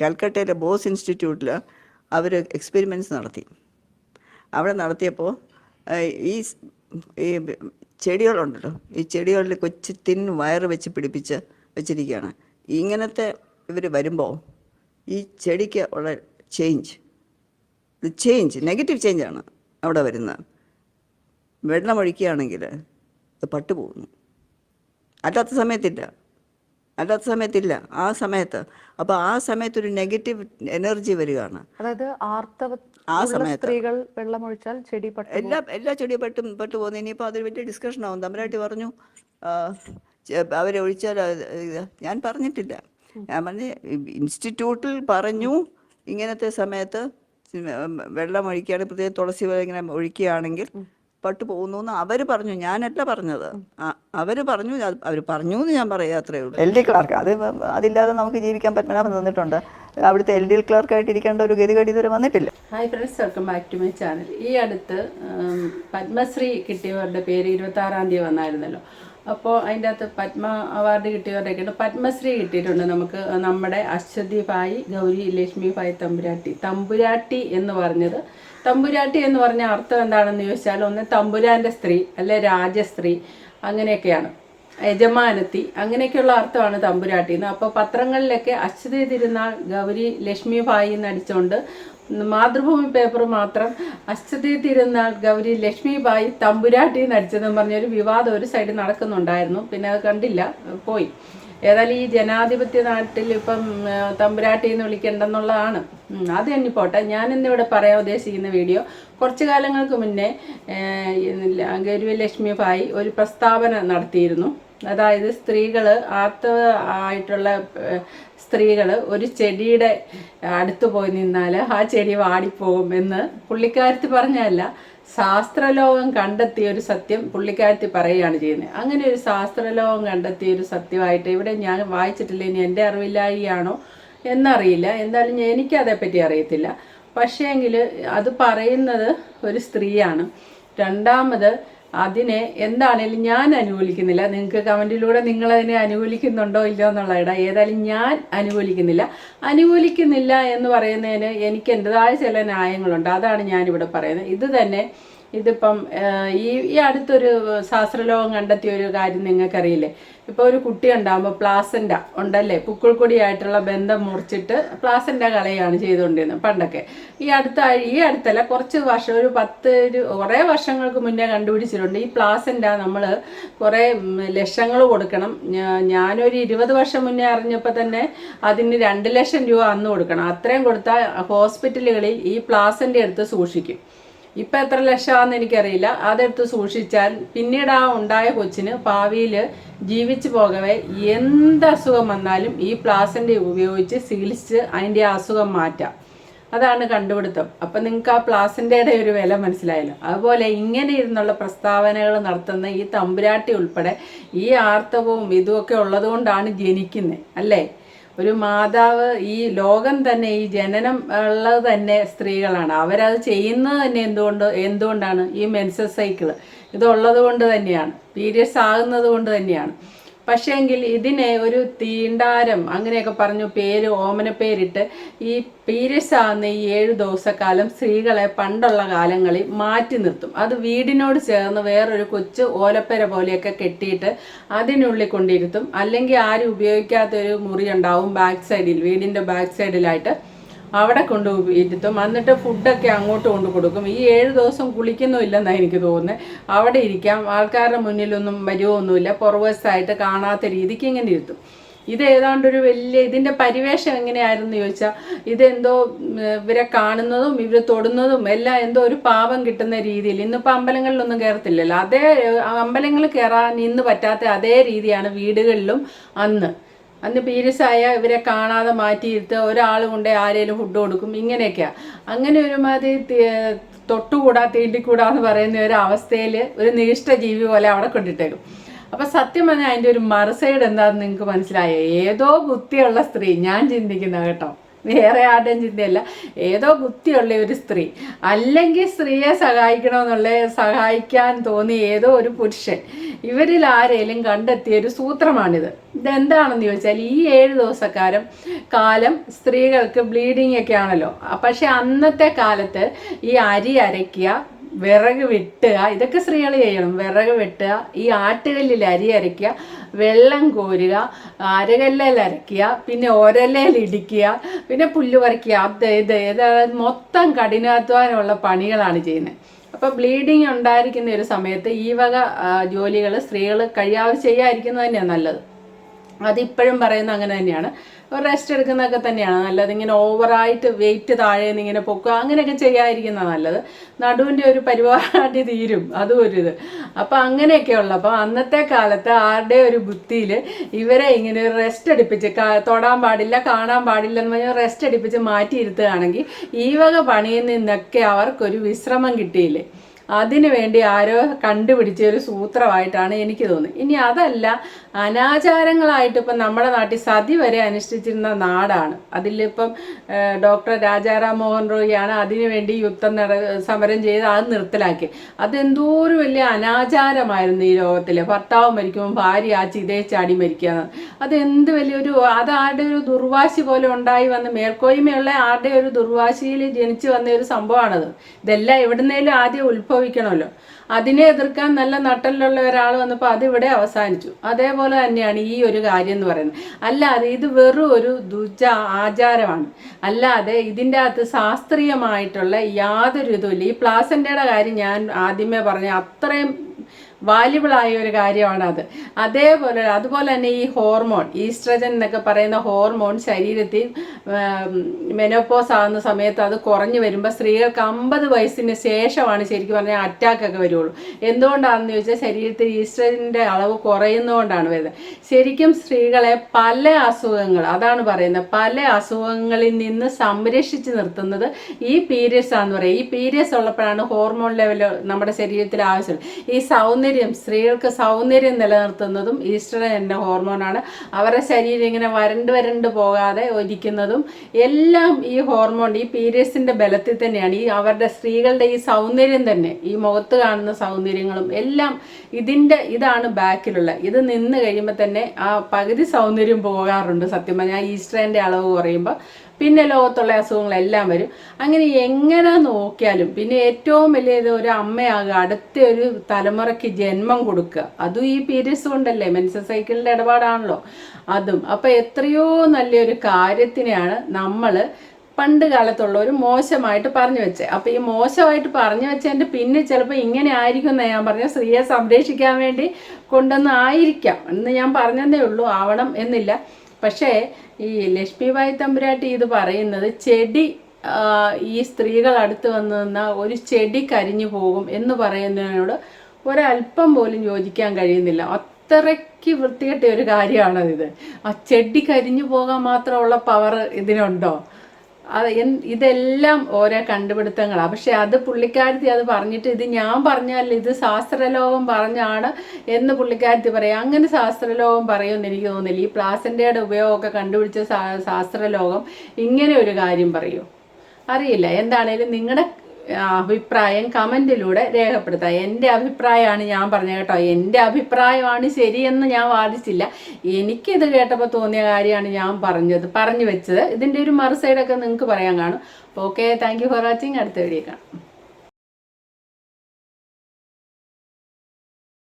കാൽക്കട്ടയിലെ boss ഇൻസ്റ്റിറ്റ്യൂട്ടിൽ അവർ experiments നടത്തി. അവിടെ നടത്തിയപ്പോൾ ഈ ഈ ചെടികളുണ്ടല്ലോ ഈ ചെടികളിൽ കൊച്ചു തിൻ വയർ വെച്ച് പിടിപ്പിച്ച് വെച്ചിരിക്കുകയാണ്. ഇങ്ങനത്തെ ഇവർ വരുമ്പോൾ ഈ ചെടിക്ക് ഉള്ള ചേഞ്ച് ചേഞ്ച് നെഗറ്റീവ് ചേഞ്ചാണ് അവിടെ വരുന്നത്. വെള്ളം ഒഴിക്കുകയാണെങ്കിൽ അത് പട്ടുപോകുന്നു. അല്ലാത്ത സമയത്തില്ല. അല്ലാത്ത സമയത്തില്ല ആ സമയത്ത്. അപ്പൊ ആ സമയത്ത് ഒരു നെഗറ്റീവ് എനർജി വരികയാണ്. അതായത് ആർത്തവ ആ സമയത്ത്. സ്ത്രീകൾ വെള്ളമൊഴിച്ചാൽ ചെടി എല്ലാ എല്ലാ ചെടി പെട്ടും പെട്ടു പോകുന്നു. ഇനിയിപ്പോൾ അതൊരു വലിയ ഡിസ്കഷൻ ആവും തമ്പരാട്ടി പറഞ്ഞു അവരെ ഒഴിച്ചാൽ ഞാൻ പറഞ്ഞിട്ടില്ല. ഞാൻ പറഞ്ഞ ഇൻസ്റ്റിറ്റ്യൂട്ടിൽ പറഞ്ഞു ഇങ്ങനത്തെ സമയത്ത് വെള്ളം ഒഴിക്കുകയാണെങ്കിൽ പ്രത്യേകിച്ച് തുളസി വെള്ളം ഇങ്ങനെ ഒഴിക്കുകയാണെങ്കിൽ പട്ടു പോകുന്നു എന്ന് അവർ പറഞ്ഞു. ഞാനല്ല പറഞ്ഞത്. അവർ പറഞ്ഞു അവർ പറഞ്ഞു എന്ന് ഞാൻ പറയാത്രേ ഉള്ളൂ. എൽ ഡി ക്ലാർക്ക് അത് അതില്ലാതെ നമുക്ക് ജീവിക്കാൻ പത്മനാഭൻ തന്നിട്ടുണ്ട് അവിടുത്തെ എൽ ഡി ക്ലാർക്കായിട്ട് ഇരിക്കേണ്ട ഒരു ഗതികേട് ഇതുവരെ വന്നിട്ടില്ല. Hi friends welcome back to my channel ഈ അടുത്ത് പത്മശ്രീ കിട്ടിയവരുടെ പേര് ഇരുപത്തി ആറാം തീയതി വന്നായിരുന്നല്ലോ. അപ്പോൾ അതിന്റെ അകത്ത് പത്മ അവാർഡ് കിട്ടിയവരുടെയൊക്കെ പത്മശ്രീ കിട്ടിയിട്ടുണ്ട് നമുക്ക്. നമ്മുടെ അശ്വതി ഭായി ഗൗരി ലക്ഷ്മി ഭായ് തമ്പുരാട്ടി. തമ്പുരാട്ടി എന്ന് പറഞ്ഞത്. തമ്പുരാട്ടി എന്ന് പറഞ്ഞ അർത്ഥം എന്താണെന്ന് ചോദിച്ചാൽ ഒന്ന് തമ്പുരാന്റെ സ്ത്രീ അല്ലെ രാജസ്ത്രീ അങ്ങനെയൊക്കെയാണ്. യജമാനത്തി. അങ്ങനെയൊക്കെയുള്ള അർത്ഥമാണ് തമ്പുരാട്ടി. എന്ന് അപ്പോൾ പത്രങ്ങളിലൊക്കെ അശ്വതി തിരുനാൾ ഗൗരി ലക്ഷ്മി ഭായി എന്നടിച്ചുകൊണ്ട് മാതൃഭൂമി പേപ്പർ മാത്രം അശ്വതി തിരുനാൾ ഗൗരി ലക്ഷ്മി ബായി തമ്പുരാട്ടി എന്നടിച്ചതെന്ന് പറഞ്ഞൊരു വിവാദം ഒരു സൈഡിൽ നടക്കുന്നുണ്ടായിരുന്നു. പിന്നെ അത് കണ്ടില്ല പോയി. ഏതായാലും ഈ ജനാധിപത്യ നാട്ടിൽ ഇപ്പം തമ്പുരാട്ടി എന്ന് വിളിക്കേണ്ടെന്നുള്ളതാണ്. അത് തന്നെ പോട്ടെ. ഞാൻ ഇന്നിവിടെ പറയാൻ ഉദ്ദേശിക്കുന്ന വീഡിയോ കുറച്ച് കാലങ്ങൾക്ക് മുന്നേ ഗരുവലക്ഷ്മി ലക്ഷ്മി ഭായി ഒരു പ്രസ്താവന നടത്തിയിരുന്നു. അതായത് സ്ത്രീകൾ ആർത്തവ ആയിട്ടുള്ള സ്ത്രീകൾ ഒരു ചെടിയുടെ അടുത്ത് പോയി നിന്നാൽ ആ ചെടി വാടിപ്പോകും എന്ന് പുള്ളിക്കാരത്തി പറഞ്ഞല്ല ശാസ്ത്രലോകം കണ്ടെത്തിയ ഒരു സത്യം പുള്ളിക്കാരത്തി പറയുകയാണ് ചെയ്യുന്നത്. അങ്ങനെ ഒരു ശാസ്ത്രലോകം കണ്ടെത്തിയ ഒരു സത്യമായിട്ട് ഇവിടെ ഞാൻ വായിച്ചിട്ടില്ല ഇനി എന്റെ അറിവില്ലായിയാണോ എന്നറിയില്ല. എന്തായാലും എനിക്കതേപ്പറ്റി അറിയത്തില്ല. പക്ഷേങ്കിൽ അത് പറയുന്നത് ഒരു സ്ത്രീയാണ്. രണ്ടാമത് അതിനെ എന്താണേലും ഞാൻ അനുകൂലിക്കുന്നില്ല. നിങ്ങൾക്ക് കമന്റിലൂടെ നിങ്ങൾ അതിനെ അനുകൂലിക്കുന്നുണ്ടോ ഇല്ലയോ എന്നുള്ള ഇട. ഏതായാലും ഞാൻ അനുകൂലിക്കുന്നില്ല. അനുകൂലിക്കുന്നില്ല എന്ന് പറയുന്നതിന് എനിക്ക് എന്റെതായ ചില ന്യായങ്ങളുണ്ട്. അതാണ് ഞാനിവിടെ പറയുന്നത്. ഇത് തന്നെ ഇതിപ്പം ഈ ഈ അടുത്തൊരു ശാസ്ത്രലോകം കണ്ടെത്തിയ ഒരു കാര്യം നിങ്ങൾക്കറിയില്ലേ? ഇപ്പോൾ ഒരു കുട്ടി ഉണ്ടാകുമ്പോൾ പ്ലാസന്റ ഉണ്ടല്ലേ? പുക്കിൾക്കൊടിയായിട്ടുള്ള ബന്ധം മുറിച്ചിട്ട് പ്ലാസന്റ കളയാണ് ചെയ്തുകൊണ്ടിരുന്നത് പണ്ടൊക്കെ. ഈ അടുത്ത ഈ അടുത്തല്ല കുറച്ച് വർഷം ഒരു പത്ത് ഒരു കുറേ വർഷങ്ങൾക്ക് മുന്നേ കണ്ടുപിടിച്ചിട്ടുണ്ട്. ഈ പ്ലാസന്റ നമ്മൾ കുറേ ലക്ഷങ്ങൾ കൊടുക്കണം. ഞാനൊരു ഇരുപത് വർഷം മുന്നേ അറിഞ്ഞപ്പോൾ തന്നെ അതിന് രണ്ട് ലക്ഷം രൂപ അന്ന് കൊടുക്കണം. അത്രയും കൊടുത്താൽ ഹോസ്പിറ്റലുകളിൽ ഈ പ്ലാസന്റ എടുത്ത് സൂക്ഷിക്കും. ഇപ്പം എത്ര ലക്ഷമാണെന്ന് എനിക്കറിയില്ല. അതെടുത്ത് സൂക്ഷിച്ചാൽ പിന്നീട് ആ ഉണ്ടായ കൊച്ചിന് ഭാവിയിൽ ജീവിച്ചു പോകവേ എന്ത് അസുഖം വന്നാലും ഈ പ്ലാസന്റെ ഉപയോഗിച്ച് ചികിത്സിച്ച് അതിന്റെ അസുഖം മാറ്റാം. അതാണ് കണ്ടുപിടുത്തം. അപ്പം നിങ്ങൾക്ക് ആ പ്ലാസിന്റെ ഒരു വില മനസ്സിലായല്ലോ. അതുപോലെ ഇങ്ങനെ ഇരുന്നുള്ള പ്രസ്താവനകൾ നടത്തുന്ന ഈ തമ്പുരാട്ടി ഉൾപ്പെടെ ഈ ആർത്തവവും ഇതുമൊക്കെ ഉള്ളതുകൊണ്ടാണ് ജനിക്കുന്നത് അല്ലേ? ഒരു മാതാവ് ഈ ലോകം തന്നെ ഈ ജനനം ഉള്ളത് തന്നെ സ്ത്രീകളാണ്. അവരത് ചെയ്യുന്നത് തന്നെ എന്തുകൊണ്ട് എന്തുകൊണ്ടാണ്? ഈ മെൻസസ് സൈക്കിൾ. ഇതുള്ളത് കൊണ്ട് തന്നെയാണ്. പീരിയഡ്സ് ആകുന്നത് കൊണ്ട് തന്നെയാണ്. പക്ഷേങ്കിൽ ഇതിനെ ഒരു തീണ്ടാരം അങ്ങനെയൊക്കെ പറഞ്ഞു പേര് ഓമന പേരിട്ട് ഈ ആകുന്ന ഈ ഏഴ് ദിവസക്കാലം സ്ത്രീകളെ പണ്ടുള്ള കാലങ്ങളിൽ മാറ്റി നിർത്തും. അത് വീടിനോട് ചേർന്ന് വേറൊരു കൊച്ചു ഓലപ്പര പോലെയൊക്കെ കെട്ടിയിട്ട് അതിനുള്ളിൽ കൊണ്ടിരുത്തും. അല്ലെങ്കിൽ ആരും ഉപയോഗിക്കാത്തൊരു മുറി ഉണ്ടാവും ബാക്ക് സൈഡിൽ വീടിന്റെ ബാക്ക് സൈഡിലായിട്ട്. അവിടെ കൊണ്ട് ഇരുത്തും എന്നിട്ട് ഫുഡൊക്കെ അങ്ങോട്ട് കൊണ്ട് കൊടുക്കും. ഈ ഏഴ് ദിവസം കുളിക്കുന്നുമില്ലെന്നാണ് എനിക്ക് തോന്നുന്നത് അവിടെ ഇരിക്കാം. ആൾക്കാരുടെ മുന്നിലൊന്നും വരുമൊന്നുമില്ല പുറവശത്തായിട്ട് കാണാത്ത രീതിക്ക് ഇങ്ങനെ ഇരുത്തും. ഇത് ഏതാണ്ട് ഒരു വലിയ ഇതിന്റെ പരിവേഷം എങ്ങനെയായിരുന്നു ചോദിച്ചാൽ ഇതെന്തോ ഇവരെ കാണുന്നതും ഇവർ തൊടുന്നതും എല്ലാം എന്തോ ഒരു പാപം കിട്ടുന്ന രീതിയിൽ. ഇന്നിപ്പോൾ അമ്പലങ്ങളിലൊന്നും കയറത്തില്ലല്ലോ അതേ അമ്പലങ്ങളിൽ കയറാൻ ഇന്ന് പറ്റാത്ത അതേ രീതിയാണ് വീടുകളിലും അന്ന്. അന്ന് പീരിയഡ്സ് ഇവരെ കാണാതെ മാറ്റിയിരുത്ത് ഒരാൾ കൊണ്ട് ആരേലും ഫുഡ് കൊടുക്കും ഇങ്ങനെയൊക്കെയാണ് അങ്ങനെ ഒരുമാതിരി തൊട്ടുകൂടാ തീണ്ടിക്കൂടാ എന്ന് പറയുന്ന ഒരു അവസ്ഥയിൽ ഒരു നിഷ്ഠ ജീവി പോലെ അവിടെ കൊണ്ടിട്ടേക്കും. അപ്പം സത്യം പറഞ്ഞാൽ അതിന്റെ ഒരു മറുസൈഡ് എന്താണെന്ന് നിങ്ങൾക്ക് മനസ്സിലായോ? ഏതോ ബുദ്ധിയുള്ള സ്ത്രീ ഞാൻ ചിന്തിക്കുന്ന കേട്ടോ. വേറെ ആരുടെയും ചിന്തയല്ല. ഏതോ ബുദ്ധിയുള്ള ഒരു സ്ത്രീ. അല്ലെങ്കിൽ സ്ത്രീയെ സഹായിക്കണമെന്നുള്ള സഹായിക്കാൻ തോന്നിയ ഏതോ ഒരു പുരുഷൻ. ഇവരിൽ ആരേലും കണ്ടെത്തിയ ഒരു സൂത്രമാണിത്. ഇതെന്താണെന്ന് ചോദിച്ചാൽ ഈ ഏഴ് ദിവസക്കാരം കാലം സ്ത്രീകൾക്ക് ബ്ലീഡിംഗ് ഒക്കെ ആണല്ലോ. പക്ഷെ അന്നത്തെ കാലത്ത് ഈ അരി അരയ്ക്കുക വിറക് വെട്ടുക. ഇതൊക്കെ സ്ത്രീകൾ ചെയ്യണം. വിറക് വെട്ടുക. ഈ ആട്ടുകല്ലിൽ അരി അരയ്ക്കുക. വെള്ളം കോരുക. അരകല്ലിൽ അരയ്ക്കുക. പിന്നെ ഒരലയിൽ ഇടിക്കുക. പിന്നെ പുല്ല് പറിക്കുക. അത് ഇത് ഇത് മൊത്തം കഠിനാധ്വാനമുള്ള പണികളാണ് ചെയ്യുന്നത്. അപ്പോൾ ബ്ലീഡിങ് ഉണ്ടായിരിക്കുന്ന ഒരു സമയത്ത് ഈ വക ജോലികൾ സ്ത്രീകൾ കഴിയാതെ ചെയ്യാതിരിക്കുന്നത് തന്നെയാണ് നല്ലത്. അതിപ്പോഴും പറയുന്നത് അങ്ങനെ തന്നെയാണ്. ഒരു റെസ്റ്റ് എടുക്കുന്നതൊക്കെ തന്നെയാണ്. നല്ലത് ഇങ്ങനെ ഓവറായിട്ട് വെയിറ്റ് താഴെ നിന്ന് ഇങ്ങനെ പൊക്കുക അങ്ങനെയൊക്കെ ചെയ്യാതിരിക്കുന്ന നല്ലത്. നടുവിന്റെ ഒരു പരിപാടി തീരും അതും ഒരു ഇത്. അപ്പം അങ്ങനെയൊക്കെയുള്ള അപ്പം അന്നത്തെ കാലത്ത് ആരുടെ ഒരു ബുദ്ധിയിൽ ഇവരെ ഇങ്ങനെ ഒരു റെസ്റ്റ് എടുപ്പിച്ച് തൊടാൻ പാടില്ല കാണാൻ പാടില്ല എന്ന് പറഞ്ഞാൽ റെസ്റ്റ് എടുപ്പിച്ച് മാറ്റിയിരുത്തുകയാണെങ്കിൽ ഈ വക പണിയിൽ നിന്നൊക്കെ അവർക്കൊരു വിശ്രമം കിട്ടിയില്ലേ? അതിനു വേണ്ടി ആരോ കണ്ടുപിടിച്ച ഒരു സൂത്രമായിട്ടാണ് എനിക്ക് തോന്നുന്നത്. ഇനി അതല്ല അനാചാരങ്ങളായിട്ട് ഇപ്പം നമ്മുടെ നാട്ടിൽ സതി വരെ അനുഷ്ഠിച്ചിരുന്ന നാടാണ്. അതിലിപ്പം ഡോക്ടർ രാജാറാം മോഹൻ റോയിയാണ് അതിനുവേണ്ടി യുദ്ധം നട സമരം ചെയ്ത് അത് നിർത്തലാക്കി അതെന്തോ ഒരു വലിയ അനാചാരമായിരുന്നു ഈ ലോകത്തിൽ ഭർത്താവ് മരിക്കുമ്പോൾ ഭാര്യ ആ ചിതയെ ചാടി മരിക്കുക അത് എന്ത് വലിയൊരു അത് ആരുടെ ഒരു ദുർവാശി പോലെ ഉണ്ടായി വന്ന് മേൽക്കോയ്മയുള്ള ആരുടെ ഒരു ദുർവാശിയിൽ ജനിച്ചു വന്ന ഒരു സംഭവമാണത്. ഇതെല്ലാം എവിടുന്നേലും ആദ്യം ഉത്ഭവിക്കണമല്ലോ അതിനെ എതിർക്കാൻ നല്ല നട്ടലിലുള്ള ഒരാൾ വന്നപ്പോൾ അതിവിടെ അവസാനിച്ചു. അതേപോലെ തന്നെയാണ് ഈ ഒരു കാര്യം എന്ന് പറയുന്നത്. അല്ലാതെ ഇത് വെറും ഒരു ദുജ ആചാരമാണ്. അല്ലാതെ ഇതിന്റെ അകത്ത് ശാസ്ത്രീയമായിട്ടുള്ള യാതൊരു ഇതുമില്ല. ഈ പ്ലാസന്റെയുടെ കാര്യം ഞാൻ ആദ്യമേ പറഞ്ഞ അത്രയും വാല്യബിൾ ആയ ഒരു കാര്യമാണ് അത് അതേപോലെ അതുപോലെ തന്നെ ഈ ഹോർമോൺ ഈസ്ട്രജൻ എന്നൊക്കെ പറയുന്ന ഹോർമോൺ ശരീരത്തിൽ മെനോപ്പോസ് ആകുന്ന സമയത്ത് അത് കുറഞ്ഞു വരുമ്പോൾ സ്ത്രീകൾക്ക് അമ്പത് വയസ്സിന് ശേഷമാണ് ശരിക്കും പറഞ്ഞാൽ അറ്റാക്ക് ഒക്കെ വരുള്ളൂ. എന്തുകൊണ്ടാണെന്ന് ചോദിച്ചാൽ ശരീരത്തിൽ ഈസ്ട്രജന്റെ അളവ് കുറയുന്നതുകൊണ്ടാണ് വരുന്നത്. ശരിക്കും സ്ത്രീകളെ പല അസുഖങ്ങൾ അതാണ് പറയുന്നത് പല അസുഖങ്ങളിൽ നിന്ന് സംരക്ഷിച്ച് നിർത്തുന്നത് ഈ പീരിയഡ്സ് ആണെന്ന് പറയുക ഈ പീരിയഡ്സ് ഉള്ളപ്പോഴാണ് ഹോർമോൺ ലെവൽ നമ്മുടെ ശരീരത്തിൽ ആവശ്യം ഈ സൗന്ദര്യം സ്ത്രീകൾക്ക് സൗന്ദര്യം നിലനിർത്തുന്നതും ഈസ്ട്രജൻ എന്ന ഹോർമോണാണ്. അവരുടെ ശരീരം ഇങ്ങനെ വരണ്ട് വരണ്ട് പോകാതെ ഒരിക്കുന്നതും എല്ലാം ഈ ഹോർമോൺ ഈ പീരിയഡ്സിന്റെ ബലത്തിൽ തന്നെയാണ്. ഈ അവരുടെ സ്ത്രീകളുടെ ഈ സൗന്ദര്യം തന്നെ ഈ മുഖത്ത് കാണുന്ന സൗന്ദര്യങ്ങളും എല്ലാം ഇതിന്റെ ഇതാണ് ബാക്കിലുള്ള ഇത് നിന്ന് കഴിയുമ്പോൾ തന്നെ ആ പകുതി സൗന്ദര്യം പോകാറുണ്ട് സത്യം പറഞ്ഞാൽ. ഈസ്ട്രജന്റെ അളവ് കുറയുമ്പോൾ പിന്നെ ലോകത്തുള്ള അസുഖങ്ങളെല്ലാം വരും. അങ്ങനെ എങ്ങനെ നോക്കിയാലും പിന്നെ ഏറ്റവും വലിയത് ഒരു അമ്മയാകുക അടുത്ത ഒരു തലമുറയ്ക്ക് ജന്മം കൊടുക്കുക. അതും ഈ പീരിയഡ്സ് കൊണ്ടല്ലേ മെൻസസ് സൈക്കിളിന്റെ ഇടപാടാണല്ലോ. അതും. അപ്പം എത്രയോ നല്ലൊരു കാര്യത്തിനെയാണ് നമ്മൾ പണ്ട് കാലത്തുള്ളവർ മോശമായിട്ട് പറഞ്ഞു വെച്ചേ. അപ്പോൾ ഈ മോശമായിട്ട് പറഞ്ഞു വെച്ചതിന്റെ പിന്നെ ചിലപ്പോൾ ഇങ്ങനെ ആയിരിക്കും എന്ന് ഞാൻ പറഞ്ഞ. സ്ത്രീയെ സംരക്ഷിക്കാൻ വേണ്ടി കൊണ്ടുവന്ന് ആയിരിക്കാം എന്ന് ഞാൻ പറഞ്ഞതേ ഉള്ളൂ. ആവണം എന്നില്ല. പക്ഷേ ഈ ലക്ഷ്മിബായി തമ്പുരാട്ടി ഇത് പറയുന്നത് ചെടി ഈ സ്ത്രീകൾ അടുത്ത് വന്നു നിന്നാൽ ഒരു ചെടി കരിഞ്ഞു പോകും എന്ന് പറയുന്നതിനോട് ഒരല്പം പോലും യോജിക്കാൻ കഴിയുന്നില്ല. അത്രയ്ക്ക് വൃത്തികെട്ട ഒരു കാര്യമാണത് ആ ചെടി കരിഞ്ഞു പോകാൻ മാത്രമുള്ള പവർ ഇതിനുണ്ടോ? അത് ഇതെല്ലാം ഓരോ കണ്ടുപിടുത്തങ്ങളാണ് പക്ഷെ അത് പുള്ളിക്കാരത്തി അത് പറഞ്ഞിട്ട് ഇത് ഞാൻ പറഞ്ഞാൽ ഇത് ശാസ്ത്രലോകം പറഞ്ഞാണ് എന്ന് പുള്ളിക്കാരത്തി പറയാം. അങ്ങനെ ശാസ്ത്രലോകം പറയുമെന്ന് എനിക്ക് തോന്നുന്നില്ല. ഈ പ്ലാസന്റെയുടെ ഉപയോഗമൊക്കെ കണ്ടുപിടിച്ച ശാസ്ത്രലോകം ഇങ്ങനെ ഒരു കാര്യം പറയൂ. അറിയില്ല. എന്താണേലും നിങ്ങളുടെ അഭിപ്രായം കമന്റിലൂടെ രേഖപ്പെടുത്താം. എന്റെ അഭിപ്രായമാണ് ഞാൻ പറഞ്ഞത് കേട്ടോ. എന്റെ അഭിപ്രായമാണ് ശരിയെന്ന് ഞാൻ വാദിച്ചില്ല. എനിക്കിത് കേട്ടപ്പോൾ തോന്നിയ കാര്യമാണ് ഞാൻ പറഞ്ഞത് പറഞ്ഞു വെച്ചത്. ഇതിന്റെ ഒരു മറുസൈഡൊക്കെ നിങ്ങൾക്ക് പറയാൻ കാണും. Okay thank you for watching അടുത്ത വീഡിയോ കാണാം.